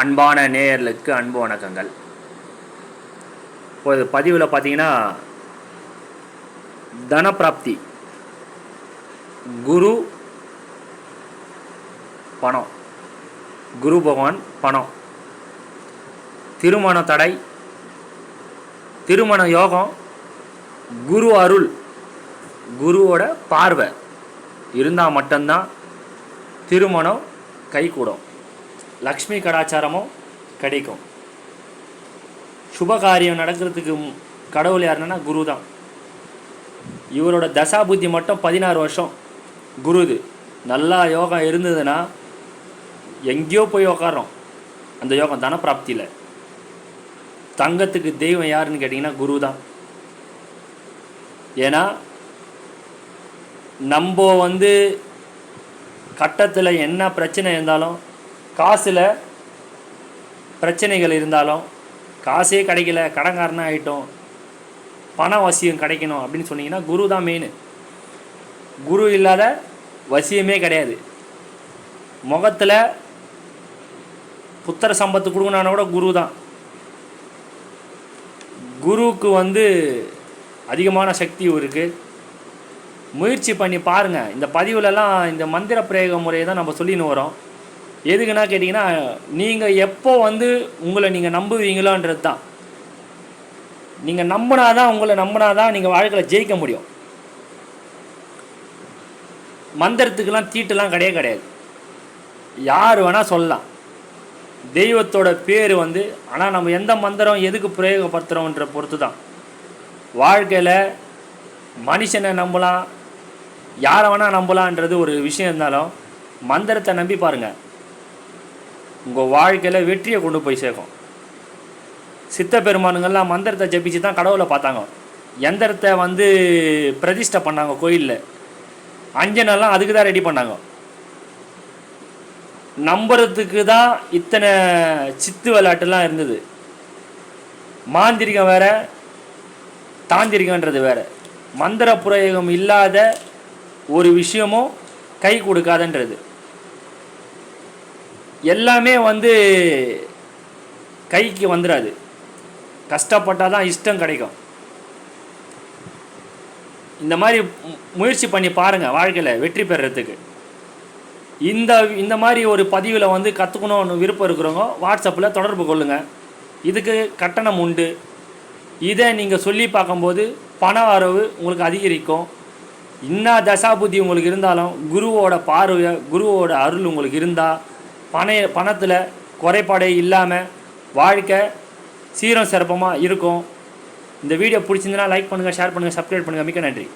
அன்பான நேயர்களுக்கு அன்பு வணக்கங்கள். இப்போது பதிவில் பார்த்தீங்கன்னா தனப்பிராப்தி குரு பணம். குரு பகவான் பணம். திருமண தடை திருமண யோகம் குரு அருள் குருவோட பார்வை. இருந்தால் மட்டும்தான் திருமணம் கைகூடும். லக்ஷ்மி கடாச்சாரமும் கிடைக்கும். சுப காரியம் நடக்கிறதுக்கு கடவுள் யாருன்னா குரு தான் இவரோட தசா புத்தி மட்டும் பதினாறு வருஷம். குரு இது நல்லா யோகம் இருந்ததுன்னா எங்கேயோ போய் உக்காரோம் அந்த யோகம் தனப்பிராப்தியில். தங்கத்துக்கு தெய்வம் யாருன்னு கேட்டிங்கன்னா குரு தான் ஏன்னா நம்ம வந்து கட்டத்தில் என்ன பிரச்சனை இருந்தாலும் காசில் பிரச்சனைகள் இருந்தாலும் காசே கிடைக்கல கடன்காரனாக ஆகிட்டோம் பண வசியம் கிடைக்கணும் அப்படின்னு சொன்னீங்கன்னா குரு தான் மெயின் குரு இல்லாத வசியமே கிடையாது. முகத்தில் புத்திர சம்பத்து கொடுக்கணும்னா கூட குரு தான். குருவுக்கு வந்து அதிகமான சக்தியும் இருக்குது முயற்சி பண்ணி பாருங்கள் இந்த பதிவுலலாம் இந்த மந்திர பிரயோக முறையை தான் நம்ம சொல்லின்னு வரோம். எதுக்குன்னா கேட்டிங்கன்னா நீங்கள் எப்போ வந்து உங்களை நீங்கள் நம்புவீங்களோன்றது தான். நீங்கள் நம்பினா தான் உங்களை நம்பினா தான் நீங்கள் வாழ்க்கையில் ஜெயிக்க முடியும். மந்திரத்துக்கெல்லாம் தீட்டுலாம் கிடையவே கிடையாது. யார் வேணால் சொல்லலாம். தெய்வத்தோட பேர் வந்து ஆனால் நம்ம எந்த மந்திரம் எதுக்கு பிரயோகப்படுத்துகிறோன்ற பொறுத்து தான். வாழ்க்கையில் மனுஷனை நம்பலாம் யாரை வேணால் நம்பலான்றது ஒரு விஷயம் இருந்தாலும் மந்திரத்தை நம்பி பாருங்கள் உங்கள் வாழ்க்கையில் வெற்றியை கொண்டு போய் சேர்க்கும். சித்த பெருமானுங்கள்லாம் மந்திரத்தை ஜபிச்சு தான் கடவுளை பார்த்தாங்க. எந்திரத்தை வந்து பிரதிஷ்டை பண்ணாங்க கோயிலில். அஞ்சனெல்லாம் அதுக்கு தான் ரெடி பண்ணாங்க. நம்புறதுக்கு தான் இத்தனை சித்து விளையாட்டுலாம் இருந்தது. மாந்திரிகம் வேற தாந்திரிகன்றது வேற. மந்திர புரயோகம் இல்லாத ஒரு விஷயமும் கை கொடுக்காதன்றது. எல்லாமே வந்து கைக்கு வந்துடாது கஷ்டப்பட்டால் தான் இஷ்டம் கிடைக்கும். இந்த மாதிரி முயற்சி பண்ணி பாருங்கள் வாழ்க்கையில் வெற்றி பெறுறதுக்கு இந்த இந்த மாதிரி ஒரு பதிவில் வந்து கற்றுக்கணும்னு விருப்பம் இருக்கிறவங்க வாட்ஸ்அப்பில் தொடர்பு கொள்ளுங்கள் இதுக்கு கட்டணம் உண்டு. இதை நீங்கள் சொல்லி பார்க்கும்போது பண வரவு உங்களுக்கு அதிகரிக்கும். இன்ன தசாபுத்தி உங்களுக்கு இருந்தாலும் குருவோட பார்வை குருவோட அருள் உங்களுக்கு இருந்தால் பண பணத்தில் குறைபாடே இல்லாமல் வாழ்க்கை சீரம் சிறப்பமாக இருக்கும். இந்த வீடியோ பிடிச்சிருந்தனா லைக் பண்ணுங்கள் ஷேர் பண்ணுங்கள் சப்ஸ்கிரைப் பண்ணுங்கள் மிக்க நன்றி.